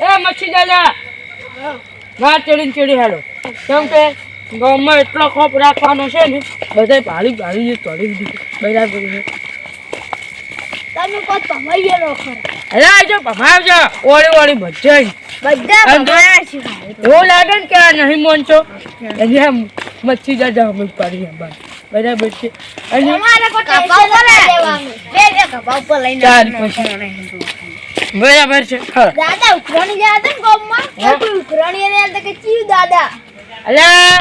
એ મચ્છી દાદા. ના ચડીને ચડી હાલો કેમ કે ગામમાં એટલો ખોપ રાખવાનો છે ને બધે ભાડી ભાડી તળી દીધું બરાબર છે તમે કોઈ કમાઈ ગયેલો ખરો અરે આવજો ભમાવજો. ઓળી ઓળી બધાય. બધા અને જો- કમાયા છે ભાઈ. એવું લાગે ને કે આ નહીં મોનતો એને આમ મચ્છી દાદા અમે પાડી બાર બરાબર છે અને ચાર પછી. બરાબર છે દાદા ઉકરાણી ગયા હતા ને ગામમાં? કે કોઈ ઉઘરાણી એને હતા કે ચીયું દાદા? અલ્યા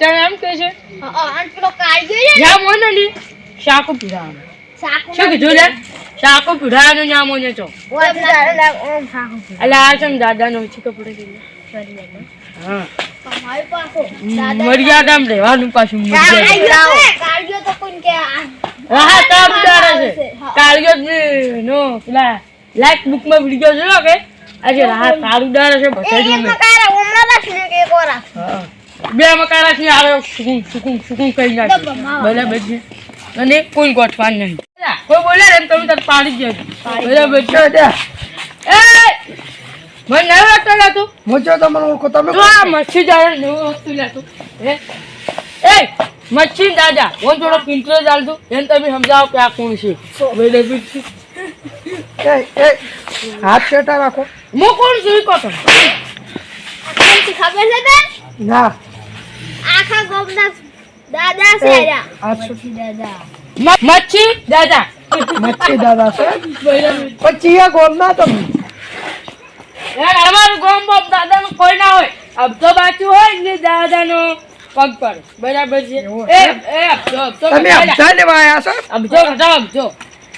ચાલ એમ કહે છે. અને પેલો કાળજો છે ને, જ્યાં મોનો ની શાકુ પીડાવાનું શાકનું શું કીધું લે? શાકુ પીડાવાનું નામ મોને. એટલે આ છે દાદા નો ઓછી કપડે કે હા. તમારી પાસે દાદા મર્યાદામાં રહેવાનું પાછું કાળજો મર્યાદા. તો કોઈને કે આ- હા હા તાર છે. કાળિયો નો પેલા લાઈક બુકમાં વીડિયો જોયો કે? આજે રાહત સારું ઉડાડે છે એ એમાં કાંઈ હમણાં રાખી ને કે કોરા. બે મકારા થી આવે સુકું સુકું સુકું કઈ નાખે. બરાબર છે અને કોઈ ગોઠવા નહીં. કોઈ બોલે એમ તમે તાર પાડી જજો બરાબર છે એ મને ના લાગતો લાગતું હું જો તમને ઓળખો તમે તું આ મચ્છી જાય નવું વસ્તુ લેતું. હે? એ મચ્છી દાદા. હું થોડો પિંટરો ચાલતું એને તમે સમજાવો કે આ કોણ છે? બરાબર છે એ એ હાથ છેટા રાખો. હું કોણ છું ઈ કહો તમે. ખબર છે તે ના. આખા ગામના દાદા છે રહ્યા. દાદા. મચ્છી દાદા. મચ્છી દાદા છે? પછી આ ગોમ ના તમે. યાર અમારું ગામ બાપ દાદાનું કોઈ ના હોય. અબજો બાચું હોય ને દાદાનો પગ પર. બરાબર છે. એ એ અબજો તો તમે ઘટાડ્યા. અબધા લેવા આવ્યા છો? અબજો અબ અબજો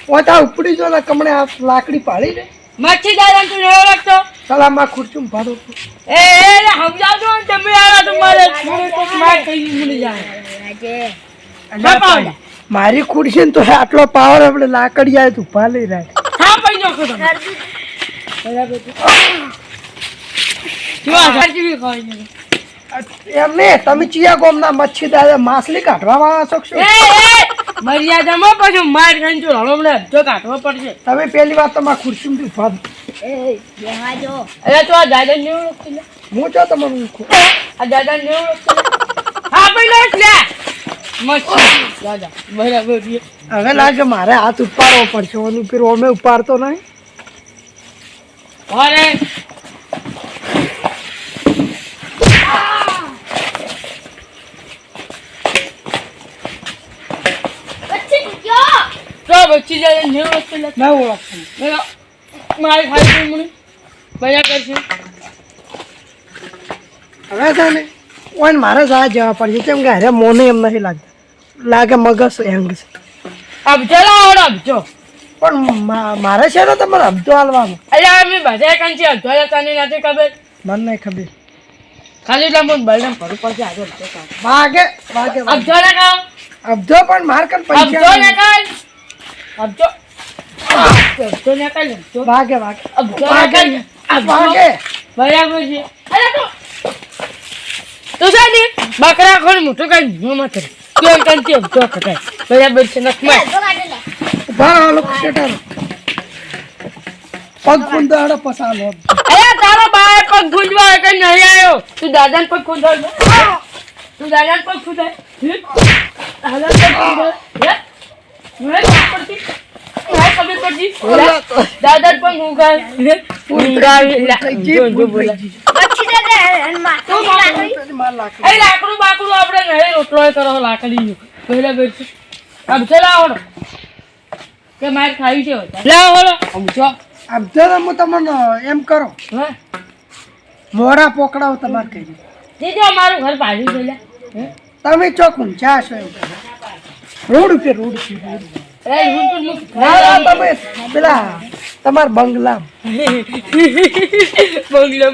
ઓતા ઉપડી જો ને કમણે આ લાકડી પાડી ને મચ્છી દાદા તું એવો લાગતો સલામમાં ખુરચું ભાડો એ એ સમજાવજો ને તમે આવા તમારે મારે કોક માર થઈ મળી જાય મારી ખુરશી ને તો આટલો પાવર આપણે લાકડી આવે તો ઊભા લઈ હા નાખો તમે એમ ને તમે ચિયા ગોમના મચ્છી દાદા માછલી કાઢવા આવ્યા છો કે એ શું? એ મર્યાદામાં પાછો માર ખાઈને જો હમણાં અબજો કાઢવો પડશે. તમે પહેલી વાત તો મારા ખુરશી ઊભા ફાદ એ જો અરે તો આ દાદા ને ઓળખતી હું જો તમારું ઓળખું. આ દાદા ને ઓળખતી હા ભાઈ લે. દાદા બરાબર હવે લાગે મારે હાથ ઉપાડવો પડશે. પેલું અમે ઉપાડતો નહીં. અરે પછી કયો તો બચ્ચી દાદા ને ઓળખતી. ના ઓળખતું મારી ગઈ મને મજા કરશે. હવે છે ને ઓય મારે જ જવા પડશે. કેમ કે અરે મોને એમ નથી લાગતા. લાગે મગજ એંગ છે. અબજો લાવો અબજો પણ મારે છે ને તમારે અબજો હાલવાનો. અરે અમે બધા કાંચી અબજો તને નથી ખબર? મને નહીં ખબર. ખાલી તમે બલરામ ભરું પડશે આજે અબજો ભાગે વાગે. અબજો ના ખાઓ અબજો પણ માર કર પૈસા અબજો ના ખાય. અબજો. વાગે ખાય અબજો વાગે. બરાબર છે. તો તું ને બકરા ખોલ મોટું કઈ હું કટાય. બરાબર છે નખમાં લોકો શેટર પગ કુંદાડો પસાલો અરે તારો બાય પગ ગુંજવા કે નહીં આવ્યો? તું દાદાને પગ ખુંદાડ તું દાદાને પગ ખુંદાડ દાદાને પગ ખુંદાડ હે? ખબર પડતી? દાદા પણ દાદા લાકડી. એ લાકડું બાકડું આપડે નહીં રોટલો કરો લાકડી બરાબર છે આમ છે લાવો કે મારે ખાવી છે લાવો હોલો આમ છો હું તમને એમ કરો. હા? મોડા પોકડાવ તમારે કહી જીજો અમારું ઘર છે હે? તમે ચોક ઊંચા છો એમ. રોડ ઉપર રોડ ઉપર. ના ના તમે પેલા તમારા બંગલા બંગલો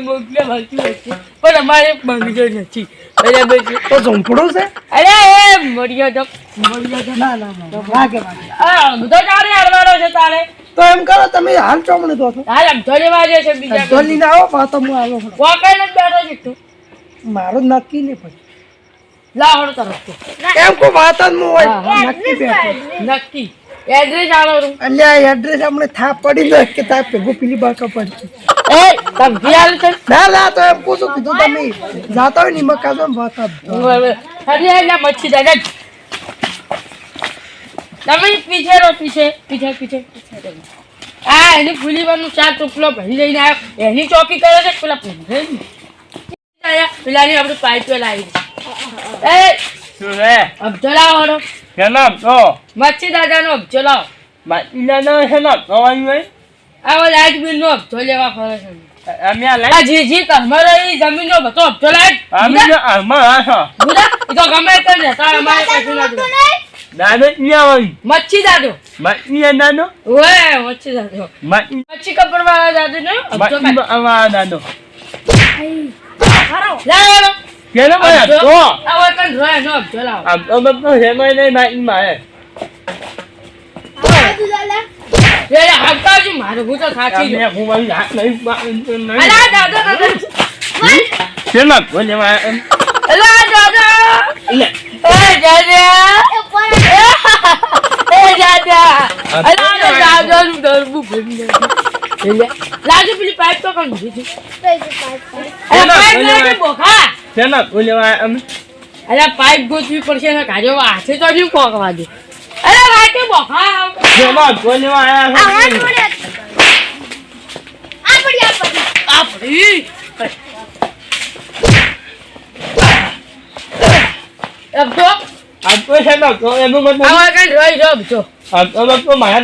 હશે. પણ અમારે બંગલો નથી. બરાબર છે તો ઝૂંપડું છે? અરે એ મર્યાદક મર્યાદા ના ના ના વાગે વાગે. આ બધો તારે હારવાનો છે તારે. તો એમ કરો તમે હાલ ચોમણી દો છો. હાલ આમ છે બીજા તો ના આવો પાછો હું આવો વાકાઈ નથી બેઠો છે તું. મારું નક્કી નહીં પછી લાવડો તરફ એમ કોઈ વાત જ ન હોય. નક્કી બેઠો. નક્કી. એડ્રેસ આલો અલ્યા એડ્રેસ પડી જાય કે તાપ ભેગું પેલી બાકા પડશે એ તમ ખ્યાલ છે ના ના તો એમ પૂછું કીધું તમે જાતા હોય ને મકા જો વાત હરી એટલે મચ્છી દાદા તમે પીછે રો પીછે પીછે પીછે પીછે આ એની ફૂલીવાનું ચાર ટુકડો ભરી લઈને આવ્યો એની ચોકી કરે છે પેલા ભરી પેલાની આપણે પાઇપ લાવી એ શું કેના તો મચ્છી દાદાનો અબજો લાવ. બાકીના ના છે તો આવ્યું હોય આવો લાઈટ બિલ નો અબજો લેવા ફરે છે. અમે આ લઈ જી જી જી એ જમીન નો બધો અબજો લાઈટ. અમે બુરા એ તો ગમે તે ને તાર અમારે કશું નથી. દાદો ક્યાં હોય મચ્છી દાદો. મચ્છી દાદો? ઓય મચ્છી દાદો. મચ્છી કપડ વાળા દાદો ને અબજો બાકી આવા દાદો. લાવો. ભાઈ અબજો તો બાકી મારે મારું હું તો થાકી અમે ગયો હું મારી હાથ નહીં નહીં. અલા દાદો દાદો કેના બોલે માં અલા દાદો. લે. એ દાદા એ કોણ? એ દાદા અલા દાદા નું દરબુ ભરી જાય લાજુ પેલી પાઇપ તો કોણ દીધી અલા પાઇપ લાગે બોખા. કેના બોલે માં અમે અલા પાઇપ ગોતવી પડશે ને કાજો હાથે તો નહીં કોકવા દે. અલા વાકે બોખા કેના બોલે માં આ આયા આપડી છે ના તો મત આવા કઈ જો મારા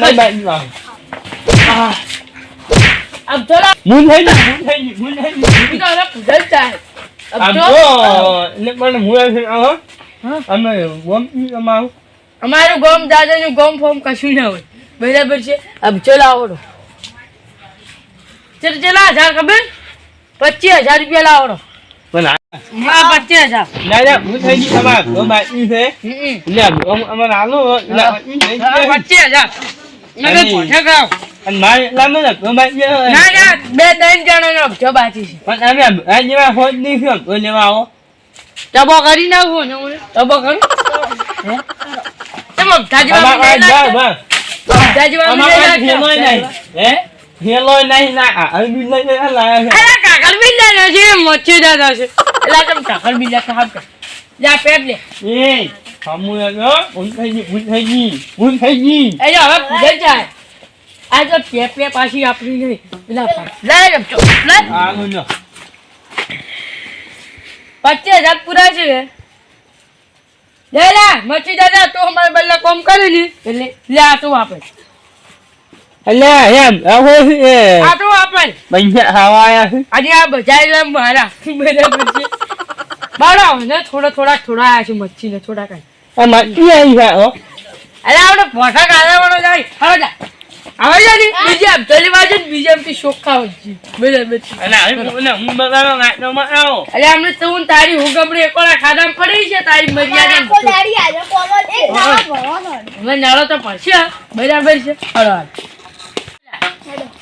માં चलो મુન થઈ ગઈ મુન થઈ ગઈ મુન થઈ ઈ તો હવે પૂજલ ચાહે આમ અબજો તો એટલે પણ હું આવો હા. અમે વમ અમારું. અમારું ગોમ દાદાનું ગોમ ફોમ કશું ના હોય. બરાબર છે? અબજો લાવડો ચલ ચલા હજાર ખબર? પચીસ હજાર રૂપિયા લાવડો. હા પચીસ હજાર. ના ના હું થઈ ગઈ તમારે. તો બાકી છે. એટલે અમ- અમાર આલો પચીસ હજાર. નકર પોઠે કરાવો. મારે લાંબો ના ના બે ત્રણ જણાનો બાકી છે પણ અમે આ જેવા હોત નહીં થયો તો લેવા આવો ટબો કરી નાખો ને હું ટબો કરું તમે અબધા જેવા અમાર આ બી લઈ જા, નાખજો. બસ. અબધા જેવા બી અમાર લઈ આ હેલોય નાખજો. નહીં. હે? હેલોય નહીં ના આ લઈને લાયા છે. અરે કાકર બી લઈ છે મચ્છી દાદા છે એટલે તમે કાકર બી લેતા હાથ જા પેટ લે એ ભૂલ થઈ ગઈ ભૂલ થઈ ગઈ ભૂલ થઈ ગઈ એ હવે પૂજે જાય આ જો પે પે પાછી આપણી નહીં. પેલા લઈ લે લઈ. પચીસ હજાર પૂરા છે. લે લે મચ્છી દાદા તો અમારે બલ્લા કોમ કરી લી. એટલે લે આ તો આપે. એટલે એમ આવો છે આ તો આપે. પૈસા હવાયા છે? આજે આ બધા એટલે મારા મારા ને થોડા થોડા થોડા આયા છે મચ્છી ને થોડા કાંઈ. આ માટી આવી હો. અરે આપણે પોઠા કાઢવાનો જાય. હવે જા.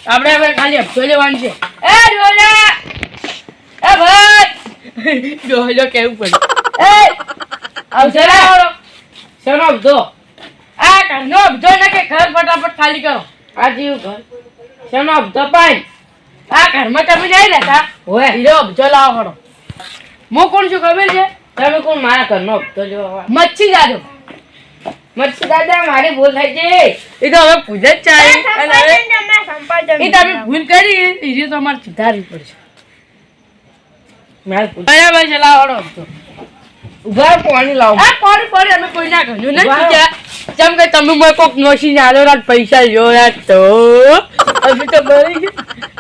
અને હવે ખાલી હપ્તો લેવાનું છે. એ ડોલા એ ભાઈ! ડોલો કેવું પડે? એ આવશે રે આવડો શેનો હપ્તો? આ ઘરનો હપ્તો ને કે ઘર ફટાફટ ખાલી કરો. આ જીવ ઘર શેનો હપ્તો પાઈ આ ઘરમાં તમે નહીં રહેતા હોય હીરો અબજો લાવો ખરો હું કોણ છું ખબર છે? તમે કોણ? મારા ઘરનો અબજો લેવા મચ્છી દાદો. મચ્છી દાદા મારી ભૂલ થઈ છે એ તો હવે પૂજા જ ચાલે. અને હવે એ તમે ભૂલ કરી. એ તો અમારે સુધારવી પડશે. બરાબર છે લાવો હપ્તો ઊભા પાણી લાવો. આ પાણી પાણી અમે કોઈ ના કહ્યું ને જેમ કે તમે મને કોક નોશી નાલો રાત પૈસા લ્યો રાત તો. હજુ તો બરાબર છે.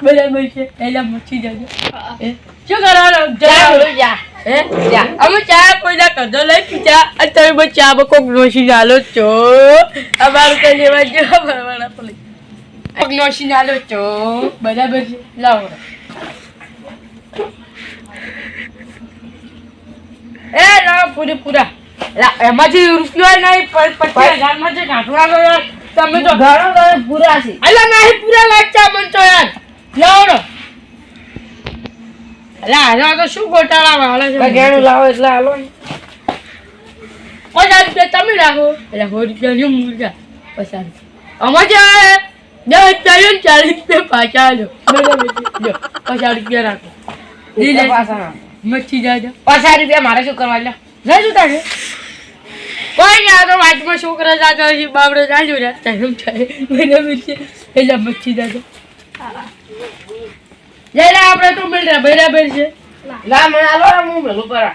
બરાબર એલા એટલે જજો શું કરવાનું જા જા. હે? જા. અમે ચા કોઈના કદો લઈ અને તમે ચા કોક નોશી નાલો છો. અમારું કઈ લેવા જો ભરવાના પડી. કોક નાલો છો. બરાબર છે લાવો. એ લાવો પૂરે પૂરા લા, રૂપિયો નહીં પચીસ હજારમાં જે ઘાટવા ગયો તમે તો ઘણો ઘણો પૂરા છે. અલા નહીં પૂરા લાગતા મન તો યાર. લાવો ને. અલા તો શું ગોટાળા વાળે છે. ઘેણું લાવો એટલે હાલો પચાસ રૂપિયા તમે રાખો. એટલે સો રૂપિયા ની મૂલ્યા પચાસ. રૂપિયા જે દસ રૂપિયા ને ચાલીસ રૂપિયા પાછા આલો. બરાબર પચાસ રૂપિયા રાખો. ઈ લે. મચ્છી જાજો પચાસ રૂપિયા મારે શું કરવા લે નહીં શું થાય? કોઈ નહીં આ તો વાતમાં છોકરા જાતો છે બાબડો ચાલ્યો રે ટાઈમ થાય. બરાબર છે. એટલે મચ્છી જાજો જઈ આપણે તો મિલ બરાબર છે. લા મને હાલો હું ભેલું પરા.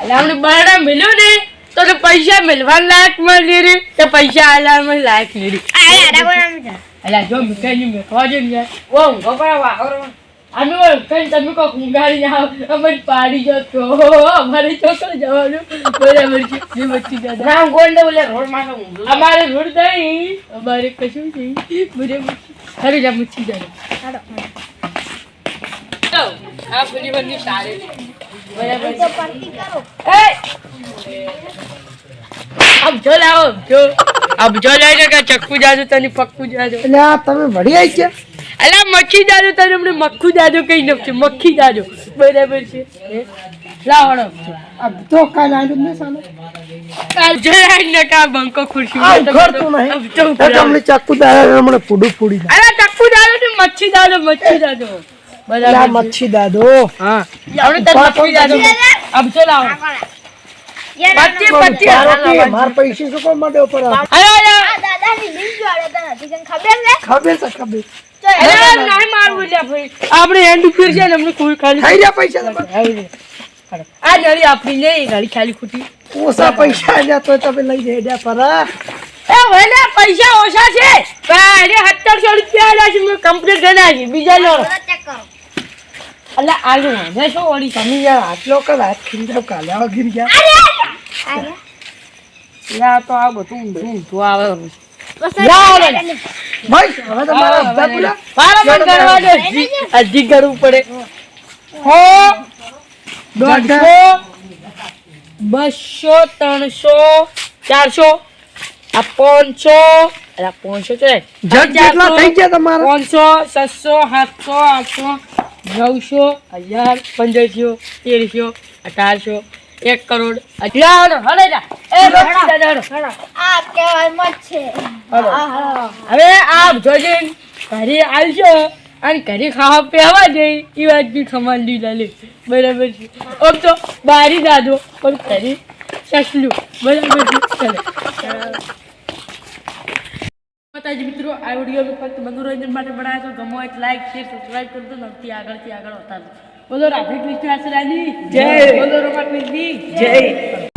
એટલે આપણે બરાડા મળ્યું ને તો તો પૈસા મેળવા લાયક મળી રે તો પૈસા આલામાં લાયક મળી એટલે જો મીઠાઈ મેળવા મેઠવા છે. ને યાર. ઓ ઊંઘો પરા વાહરો અમે કઈ તમે કોક ઊંઘાડી જાઓ અમે પાડી જતો અમારે ચોકર જવાનું. બરાબર છે. જે બચ્ચી દાદા ના ગોંડે બોલે રોડમાં અમારે રોડ નહીં. અમારે કશું નહીં. બરાબર છે. અરે જા મચ્છી દાદા આ બધી બધી સારી. બરાબર છે. પાર્ટી કરો. એ! આમ જો લાવો જો. આમ જો લઈને કે ચક્કુ જાજો તને પક્કુ જાજો. એટલે આ તમે વળી આવી ગયા? અલા મક્ખી દાદુ તને હમણે મક્ખુ દાદુ કઈ નથી મક્ખી દાદુ બરાબર છે? હે? લાવો તો કાલ આવ્યું જ નહીં કાલ જરાય ન બંકો ખુરશી આ ઉપર ઘરતું આમ નહીં. તો તમને ચાકુ દાદા હમણાં પૂડું પૂડી અલા ચક્કુ દાદુ ને મચ્છી દાદુ મચ્છી દાદુ બરાબર મચ્છી દાદો હા. આપણે તને મચ્છી દાદુ આમ જો લાવો. પચી પચી માર પૈસે શું માટે ઉપર અરે ખબર છે? ખબર છે ખબર. અરે આપણે હેન્ડ ઉપર છે ને અમને કોઈ ખાલી થઈ ગયા પૈસા તમારે? આવી રે. આ નળી આપણી નહીં ગાડી ખાલી ખૂટી. ઓછા પૈસા આવ્યા તો તમે લઈ રહ્યા પરા એ વહેલા પૈસા ઓછા છે. એને સત્તરસો રૂપિયા છે મેં કમ્પ્લીટ કરી છે બીજા લો. એટલે આલુ વાંધે શું વળી તમે યાર આટલો કર હાથ ખીંચાવ કાલે આવા ગીર ગયા યા તો આ બધું ઊંધું ઊંધું આવે પણ કરવા પડે. હો. દોઢસો બસો ત્રણસો ચારસો. આ પાંચસો. અલા પાંચસો છે. જગ થઈ ગયા તમારા. પાંચસો સાતસો સાતસો આઠસો નવસો હજાર પંદરસો તેરસો અઢારસો એક કરોડ. અઢાર હલે જા. એ બસ આ કહેવાય મત છે. હવે આપ જોજે ઘરે આવશો અને ઘરે ખાવા પીવા જઈ એ વાત બી ખમાન લીધા લે બરાબર છે. ઓમ તો બારી દાદો પણ ઘરે સસલું બરાબર છે. ચાલો. માતાજી મિત્રો આ વીડિયો ફક્ત મનોરંજન માટે બનાવ્યો તો ગમો એક લાઈક શેર સબસ્ક્રાઈબ કરજો. નમથી આગળથી આગળ હોતા બોલો રાધે કૃષ્ણ આશરાની જય બોલો રમા કૃષ્ણ જય